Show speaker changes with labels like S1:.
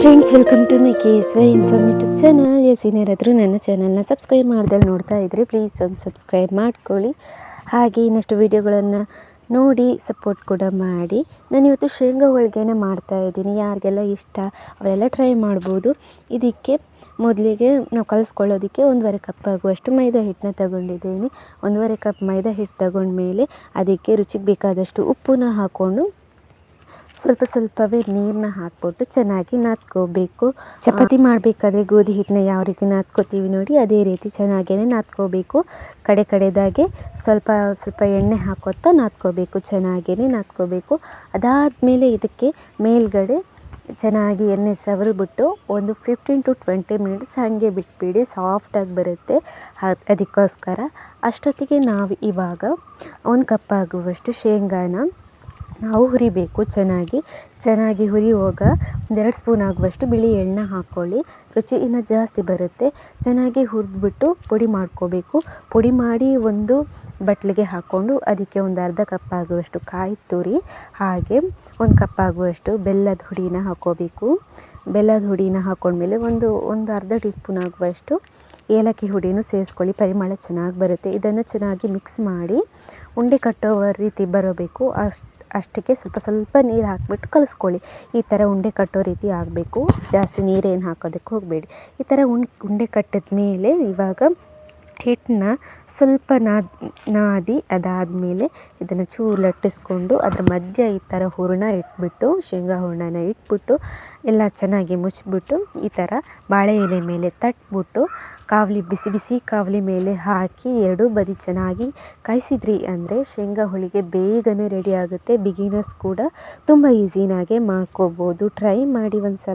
S1: Friends welcome to my K S Y informative channel S ಏನಾರಾದರೂ ನನ್ನ ಚಾನಲ್ನ subscribe ಮಾಡ್ದಲ್ಲಿ ನೋಡ್ತಾ ಇದ್ದರೆ ಪ್ಲೀಸ್ ಒಂದು ಸಬ್ಸ್ಕ್ರೈಬ್ ಮಾಡ್ಕೊಳ್ಳಿ. ಹಾಗೆ ಇನ್ನಷ್ಟು ವೀಡಿಯೋಗಳನ್ನು ನೋಡಿ ಸಪೋರ್ಟ್ ಕೂಡ ಮಾಡಿ. ನಾನು ಇವತ್ತು ಶೇಂಗಾ ಹೋಳಿಗೆನ ಮಾಡ್ತಾ ಇದ್ದೀನಿ. ಯಾರಿಗೆಲ್ಲ ಇಷ್ಟ, ಅವರೆಲ್ಲ ಟ್ರೈ ಮಾಡ್ಬೋದು. ಇದಕ್ಕೆ ಮೊದಲಿಗೆ ನಾವು ಕಲಿಸ್ಕೊಳ್ಳೋದಕ್ಕೆ ಒಂದೂವರೆ ಕಪ್ ಆಗುವಷ್ಟು ಮೈದಾ ಹಿಟ್ಟನ್ನ ತಗೊಂಡಿದ್ದೀನಿ. ಒಂದೂವರೆ ಕಪ್ ಮೈದಾ ಹಿಟ್ಟು ತಗೊಂಡ್ಮೇಲೆ ಅದಕ್ಕೆ ರುಚಿಗೆ ಬೇಕಾದಷ್ಟು ಉಪ್ಪನ್ನ ಹಾಕ್ಕೊಂಡು ಸ್ವಲ್ಪ ಸ್ವಲ್ಪವೇ ನೀರನ್ನ ಹಾಕ್ಬಿಟ್ಟು ಚೆನ್ನಾಗಿ ನಾದ್ಕೋಬೇಕು. ಚಪಾತಿ ಮಾಡಬೇಕಾದ್ರೆ ಗೋಧಿ ಹಿಟ್ಟನ್ನ ಯಾವ ರೀತಿ ನಾದ್ಕೋತೀವಿ ನೋಡಿ ಅದೇ ರೀತಿ ಚೆನ್ನಾಗೇ ನಾದ್ಕೋಬೇಕು. ಕಡೆ ಕಡೆದಾಗೆ ಸ್ವಲ್ಪ ಸ್ವಲ್ಪ ಎಣ್ಣೆ ಹಾಕೋತಾ ನಾದ್ಕೋಬೇಕು ಚೆನ್ನಾಗೇ ನಾದ್ಕೋಬೇಕು. ಅದಾದಮೇಲೆ ಇದಕ್ಕೆ ಮೇಲ್ಗಡೆ ಚೆನ್ನಾಗಿ ಎಣ್ಣೆ ಸವರಿಬಿಟ್ಟು ಒಂದು ಫಿಫ್ಟೀನ್ ಟು ಟ್ವೆಂಟಿ ಮಿನಿಟ್ಸ್ ಹಾಗೆ ಬಿಟ್ಬಿಡಿ ಸಾಫ್ಟಾಗಿ ಬರುತ್ತೆ. ಅದಕ್ಕೋಸ್ಕರ ಅಷ್ಟೊತ್ತಿಗೆ ನಾವು ಇವಾಗ ಒಂದು ಕಪ್ ಆಗುವಷ್ಟು ಶೇಂಗಾನ ನಾವು ಹುರಿಬೇಕು ಚೆನ್ನಾಗಿ. ಚೆನ್ನಾಗಿ ಹುರಿಯುವಾಗ ಒಂದೆರಡು ಸ್ಪೂನ್ ಆಗುವಷ್ಟು ಬಿಳಿ ಎಣ್ಣೆ ಹಾಕ್ಕೊಳ್ಳಿ ರುಚಿ ಇನ್ನೂ ಜಾಸ್ತಿ ಬರುತ್ತೆ. ಚೆನ್ನಾಗಿ ಹುರಿದ್ಬಿಟ್ಟು ಪುಡಿ ಮಾಡ್ಕೋಬೇಕು. ಪುಡಿ ಮಾಡಿ ಒಂದು ಬಟ್ಲಿಗೆ ಹಾಕ್ಕೊಂಡು ಅದಕ್ಕೆ ಒಂದು ಅರ್ಧ ಕಪ್ ಆಗುವಷ್ಟು ಕಾಯಿ ತುರಿ, ಹಾಗೆ ಒಂದು ಕಪ್ ಆಗುವಷ್ಟು ಬೆಲ್ಲದ ಹುಡಿನ ಹಾಕ್ಕೋಬೇಕು ಬೆಲ್ಲದ ಹುಡಿನ ಹಾಕ್ಕೊಂಡ್ಮೇಲೆ ಒಂದು ಒಂದು ಅರ್ಧ ಟೀ ಸ್ಪೂನ್ ಆಗುವಷ್ಟು ಏಲಕ್ಕಿ ಹುಡಿನೂ ಸೇರಿಸ್ಕೊಳ್ಳಿ ಪರಿಮಳ ಚೆನ್ನಾಗಿ ಬರುತ್ತೆ. ಇದನ್ನು ಚೆನ್ನಾಗಿ ಮಿಕ್ಸ್ ಮಾಡಿ ಉಂಡೆ ಕಟ್ಟೋ ರೀತಿ ಬರಬೇಕು. ಅಷ್ಟು ಅಷ್ಟಕ್ಕೆ ಸ್ವಲ್ಪ ಸ್ವಲ್ಪ ನೀರು ಹಾಕಿಬಿಟ್ಟು ಕಲಸ್ಕೊಳ್ಳಿ. ಈ ಥರ ಉಂಡೆ ಕಟ್ಟೋ ರೀತಿ ಆಗಬೇಕು. ಜಾಸ್ತಿ ನೀರೇನು ಹಾಕೋದಕ್ಕೆ ಹೋಗಬೇಡಿ. ಈ ಥರ ಉಂಡೆ ಕಟ್ಟಿದ ಮೇಲೆ ಇವಾಗ ಹಿಟ್ಟನ್ನ ಸ್ವಲ್ಪ ನಾದ್ ನಾದಿ ಅದಾದಮೇಲೆ ಇದನ್ನು ಚೂರು ಲಟ್ಟಿಸ್ಕೊಂಡು ಅದ್ರ ಮಧ್ಯ ಈ ಥರ ಹೂರಣ ಇಟ್ಬಿಟ್ಟು, ಶೇಂಗಾ ಹೂರ್ಣನ ಇಟ್ಬಿಟ್ಟು, ಎಲ್ಲ ಚೆನ್ನಾಗಿ ಮುಚ್ಚಿಬಿಟ್ಟು ಈ ಥರ ಬಾಳೆ ಎಲೆ ಮೇಲೆ ತಟ್ಬಿಟ್ಟು, ಕಾವಲಿ ಬಿಸಿ ಬಿಸಿ ಕಾವಲಿ ಮೇಲೆ ಹಾಕಿ ಎರಡೂ ಬದಿ ಚೆನ್ನಾಗಿ ಕಾಯಿಸಿದ್ರಿ ಅಂದರೆ ಶೇಂಗಾ ಹೋಳಿಗೆ ಬೇಗನೆ ರೆಡಿ ಆಗುತ್ತೆ. ಬಿಗಿನರ್ಸ್ ಕೂಡ ತುಂಬ ಈಸಿನಾಗೆ ಮಾಡ್ಕೋಬೋದು. ಟ್ರೈ ಮಾಡಿ ಒಂದು ಸಲ